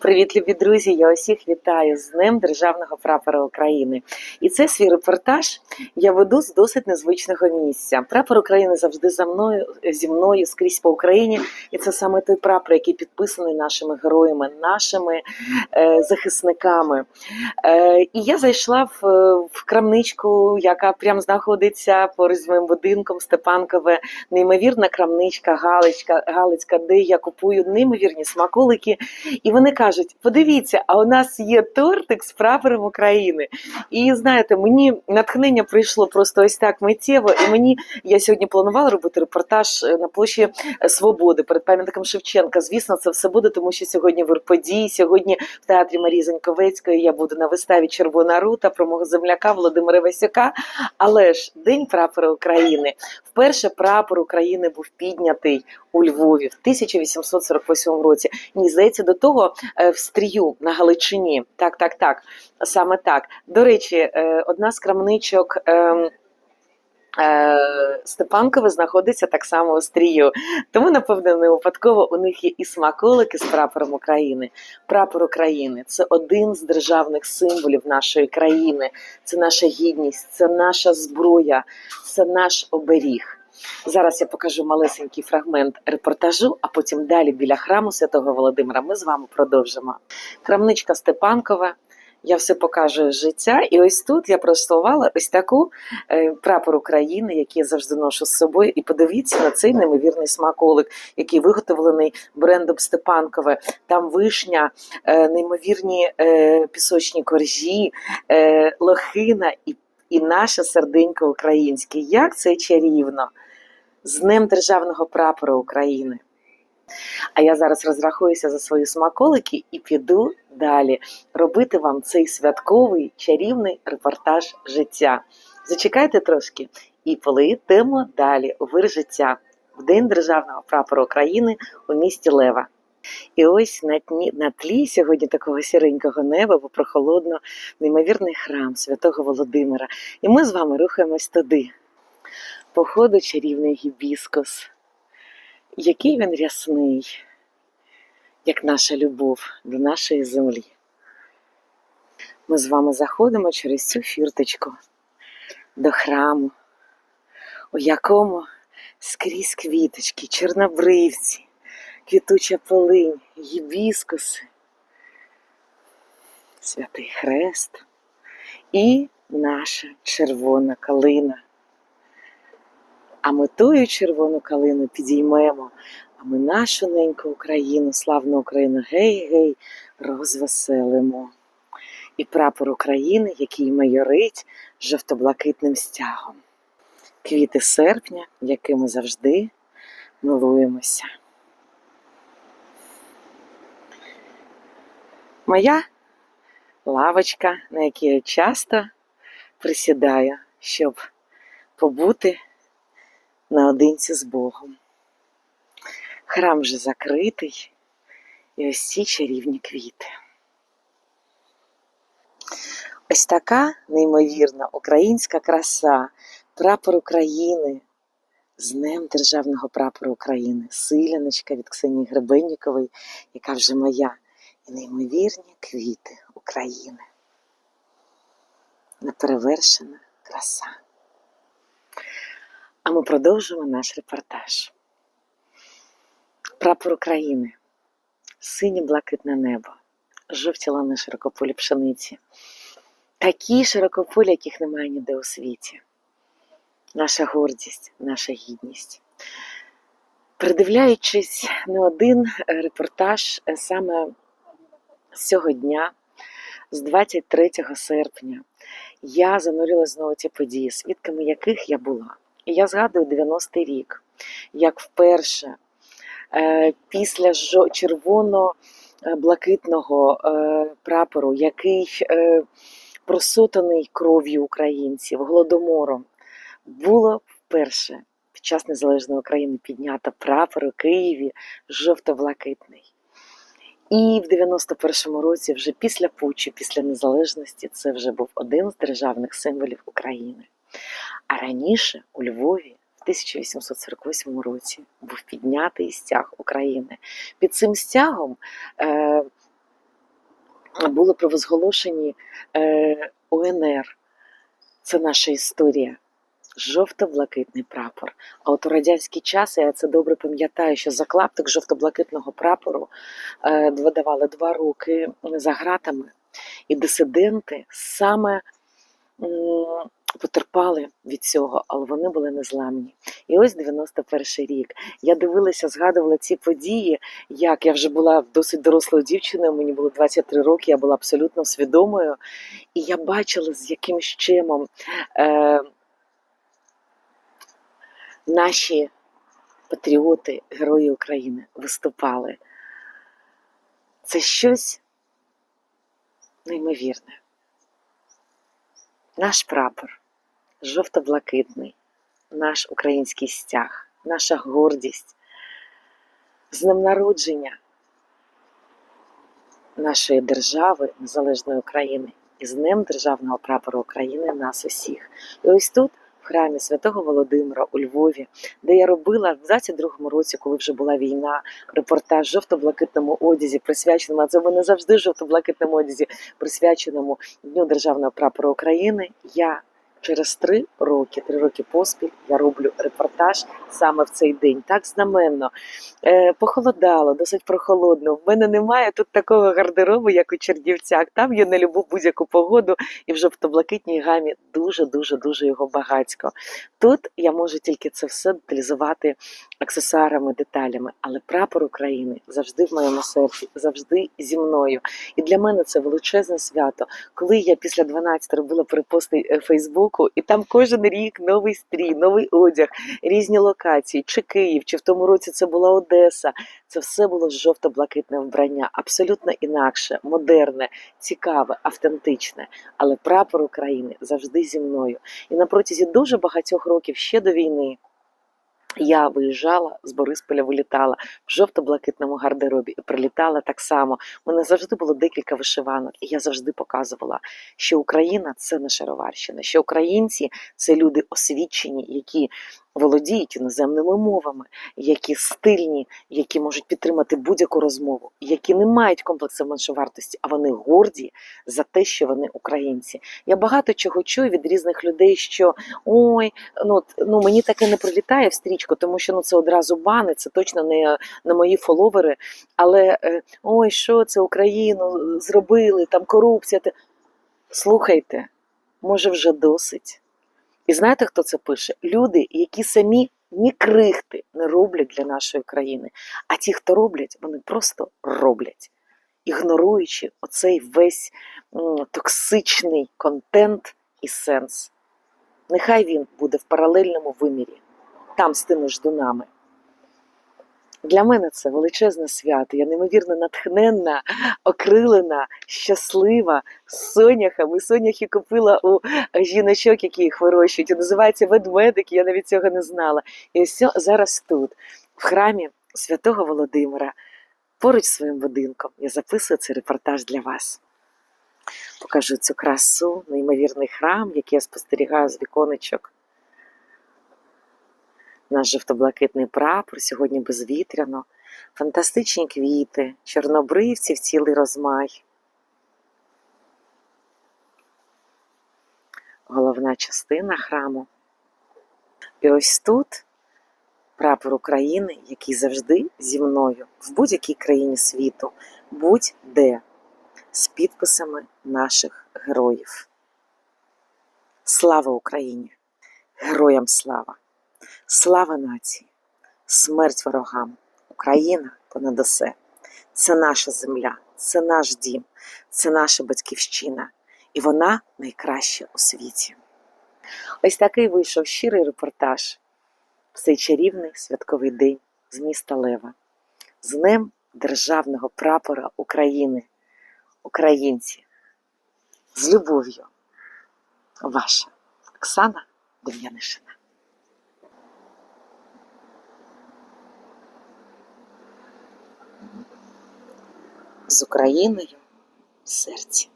Привіт, любі друзі! Я усіх вітаю з Днем Державного прапора України. І це свій репортаж я веду з досить незвичного місця. Прапор України завжди за мною зі мною скрізь по Україні. І це саме той прапор, який підписаний нашими героями, нашими е, захисниками. Е, і я зайшла в, в крамничку, яка прямо знаходиться поруч з моїм будинком Степанкове. Неймовірна крамничка, Галицька, Галицька, де я купую неймовірні смаколики. І вони подивіться, а у нас є тортик з прапором України. І знаєте, мені натхнення прийшло просто ось так миттєво. І мені я сьогодні планувала робити репортаж е, на площі Свободи перед пам'ятником Шевченка. Звісно, це все буде, тому що сьогодні в Ірподі, сьогодні в театрі Марії Заньковецької я буду на виставі Червона рута про мого земляка Володимира Васюка. Але ж День прапора України вперше прапор України був піднятий у Львові в 1848 році. Мені здається, до того е, в стрію на Галичині. Так, так, так, саме так. До речі, е, одна з крамничок. ем, е, Степанкове знаходиться так само у стрію. Тому, напевно, не випадково у них є і смаколики з прапором України. Прапор України це один з державних символів нашої країни, це наша гідність, це наша зброя, це наш оберіг. Зараз я покажу малесенький фрагмент репортажу, а потім далі біля храму Святого Володимира ми з вами продовжимо. Крамничка Степанкова. Я все покажу життя, і ось тут я прослувала ось таку е, прапор України, який я завжди ношу з собою. І подивіться на цей неймовірний смаколик, який виготовлений брендом Степанкове. Там вишня, е, неймовірні е, пісочні коржі, лохина і, і наше серденько українське. Як це чарівно! З Днем Державного прапора України. А я зараз розрахуюся за свої смаколики і піду далі робити вам цей святковий чарівний репортаж життя. Зачекайте трошки і полетимо далі у вир життя в День Державного прапора України у місті Лева. І ось на, тні, на тлі сьогодні такого сіренького неба, бо прохолодно, неймовірний храм святого Володимира. І ми з вами рухаємось туди. Походу чарівний гібіскус. Який він рясний, як наша любов до нашої землі. Ми з вами заходимо через цю фірточку до храму, у якому скрізь квіточки, чорнобривці, квітуча полинь, гібіскуси, святий хрест і наша червона калина. А ми тою червону калину підіймемо, а ми нашу неньку Україну, славну Україну, гей-гей, розвеселимо. І прапор України, який майорить жовто-блакитним стягом. Квіти серпня, якими завжди милуємося. Моя лавочка, на якій я часто присідаю, щоб побути наодинці з Богом. Храм вже закритий, і ось ці чарівні квіти. Ось така неймовірна українська краса, прапор України з Днем Державного прапору України, силяночка від Ксенії Гребеннікової, яка вже моя, і неймовірні квіти України. Неперевершена краса. А ми продовжуємо наш репортаж. Прапор України, синє блакитне небо, жовті лани широкополі пшениці. Такі широкополі, яких немає ніде у світі. Наша гордість, наша гідність. Передивляючись не один репортаж е, саме з цього дня, з 23 серпня, я занурилася знову ці події, свідками яких я була. І я згадую 90-й рік, як вперше е, після червоно-блакитного е, прапору, який е, просотаний кров'ю українців, голодомором, було вперше під час незалежної України піднято прапор у Києві жовто-блакитний. І в 91-му році, вже після путчу, після незалежності, це вже був один з державних символів України. А раніше у Львові в 1848 році був піднятий стяг України. Під цим стягом е, були провозголошені е, УНР. Це наша історія. Жовто-блакитний прапор. А от у радянський час я це добре пам'ятаю, що за клаптик жовто-блакитного прапору е, видавали два роки за гратами, і дисиденти саме потерпали від цього, але вони були незламні. І ось 91 рік. Я дивилася, згадувала ці події, як я вже була досить дорослою дівчиною, мені було 23 роки, я була абсолютно свідомою, і я бачила, з яким щемом. Е, наші патріоти, герої України виступали. Це щось неймовірне. Наш прапор жовто-блакитний, наш український стяг, наша гордість, з днем народження нашої держави, незалежної України, і з Днем Державного прапору України нас усіх. І ось тут в храмі Святого Володимира у Львові, де я робила в 22-му році, коли вже була війна, репортаж жовто-блакитному одязі, присвяченому, а це вони завжди жовто-блакитному одязі, присвяченому Дню Державного прапору України. Я через три роки, три роки поспіль, я роблю репортаж саме в цей день. Так знаменно. Е, похолодало, досить прохолодно. В мене немає тут такого гардеробу, як у Чернівцях. Там я не люблю будь-яку погоду, і вже в жовто-блакитній гамі дуже дуже дуже його багатько. Тут я можу тільки це все деталізувати аксесуарами, деталями, але прапор України завжди в моєму серці, завжди зі мною. І для мене це величезне свято. Коли я після 12 робила перепости е, Фейсбуку, і там кожен рік новий стрій, новий одяг, різні локації, чи Київ, чи в тому році це була Одеса. Це все було жовто-блакитне вбрання, абсолютно інакше, модерне, цікаве, автентичне. Але прапор України завжди зі мною. І на протязі дуже багатьох років ще до війни. Я виїжджала з Борисполя, вилітала в жовто-блакитному гардеробі і прилітала так само. У мене завжди було декілька вишиванок, і я завжди показувала, що Україна це не шароварщина, що українці це люди освічені, які володіють іноземними мовами, які стильні, які можуть підтримати будь-яку розмову, які не мають комплексу меншовартості, а вони горді за те, що вони українці. Я багато чого чую від різних людей, що ой, ну ну мені таке не прилітає в стрічку, тому що ну це одразу бани, це точно не, не мої фоловери. Але е, ой, що це Україну зробили, там корупція. Слухайте, може вже досить. І знаєте, хто це пише? Люди, які самі ні крихти не роблять для нашої країни. А ті, хто роблять, вони просто роблять, ігноруючи оцей весь токсичний контент і сенс. Нехай він буде в паралельному вимірі, там з тими ждунами. Для мене це величезне свято. Я неймовірно натхненна, окрилена, щаслива соняхами. Соняхи купила у жіночок, які їх вирощують. І називається ведмедик, я навіть цього не знала. І ось зараз тут, в храмі Святого Володимира, поруч з своїм будинком, я записую цей репортаж для вас. Покажу цю красу, неймовірний храм, який я спостерігаю з віконечок наш жовто-блакитний прапор, сьогодні безвітряно, фантастичні квіти, чорнобривці в цілий розмай. Головна частина храму. І ось тут прапор України, який завжди зі мною в будь-якій країні світу, будь-де, з підписами наших героїв. Слава Україні! Героям слава! Слава нації, смерть ворогам, Україна понад усе. Це наша земля, це наш дім, це наша батьківщина, і вона найкраща у світі. Ось такий вийшов щирий репортаж. В цей чарівний святковий день з міста Лева, з Днем Державного прапора України, українці, з любов'ю, ваша Оксана Дем'янишина. З Україною в серці.